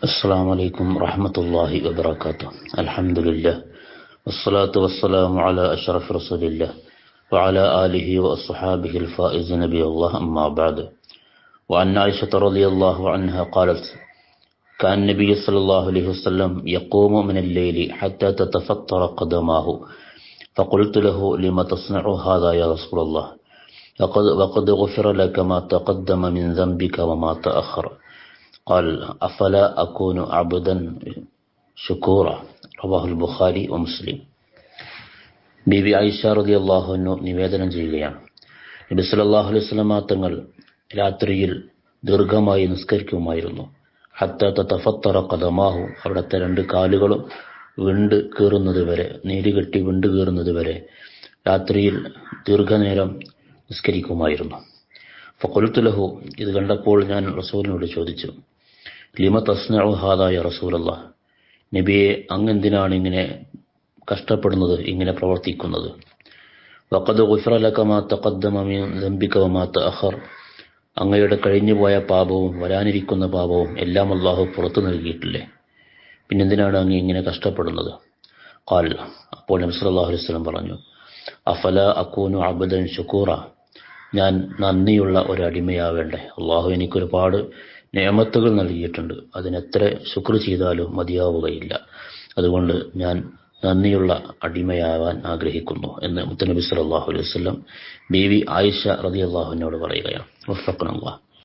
السلام عليكم ورحمة الله وبركاته. الحمد لله والصلاة والسلام على أشرف رسول الله وعلى آله وأصحابه الفائز نبي الله أما بعد. وعن عائشة رضي الله عنها قالت كان النبي صلى الله عليه وسلم يقوم من الليل حتى تتفطر قدماه. فقلت له لما تصنع هذا يا رسول الله؟ وقد, غفر لك ما تقدم من ذنبك وما تأخر. قال أفلا أكون عبدا شكورا رواه البخاري ومسلم ബിബി ഐഷ റതി അള്ളാഹുനു നിവേദനം ചെയ്യുകയാണ് നബി സല്ലല്ലാഹു അലൈഹി വസല്ലമ തങ്ങൾ രാത്രിയിൽ ദീർഘമായി നിസ്കരിക്കുമായിരുന്നു ഹത്ത തഫത്തറ കഥമാഹു അവിടുത്തെ രണ്ട് കാലുകളും വിണ്ട് കീറുന്നത് വരെ നീരുകെട്ടി വിണ്ട് കീറുന്നത് വരെ രാത്രിയിൽ ദീർഘനേരം നിസ്കരിക്കുമായിരുന്നു ഫക്കൊലുത്തുലഹു ഇത് കണ്ടപ്പോൾ ഞാൻ റസൂലിനോട് ചോദിച്ചു ലിമ തസ്നഉ റസൂലല്ല. നബിയെ അങ്ങെന്തിനാണ് ഇങ്ങനെ കഷ്ടപ്പെടുന്നത് ഇങ്ങനെ പ്രവർത്തിക്കുന്നത്? വക്കത് ഗുഫിറ ലക മാ തഖദ്ദമ മിൻ ദംബിക വമാ തഅഖർ. അങ്ങയുടെ കഴിഞ്ഞുപോയ പാപവും വരാനിരിക്കുന്ന പാപവും എല്ലാം അള്ളാഹു പുറത്തു നൽകിയിട്ടില്ലേ? പിന്നെന്തിനാണ് അങ്ങ് ഇങ്ങനെ കഷ്ടപ്പെടുന്നത്? കാൽ അപ്പോൾ നബി സല്ലല്ലാഹു അലൈഹി വസല്ലം പറഞ്ഞു അഫല അക്കൂനു അബദൻ ഷുക്കൂറ ഞാൻ നന്ദിയുള്ള ഒരു അടിമയാവേണ്ടേ അള്ളാഹു എനിക്കൊരുപാട് നിയമത്തുകൾ നൽകിയിട്ടുണ്ട്. അതിനെത്ര ശുക്ർ ചെയ്താലും മതിയാവുകയില്ല. അതുകൊണ്ട് ഞാൻ നന്ദിയുള്ള അടിമയാവാൻ ആഗ്രഹിക്കുന്നു എന്ന് മുത്തനബി സല്ലല്ലാഹു അലൈഹി വസല്ലം ബീവി ആയിഷ റതി അള്ളാഹുവിനോട് പറയുകയാണ്.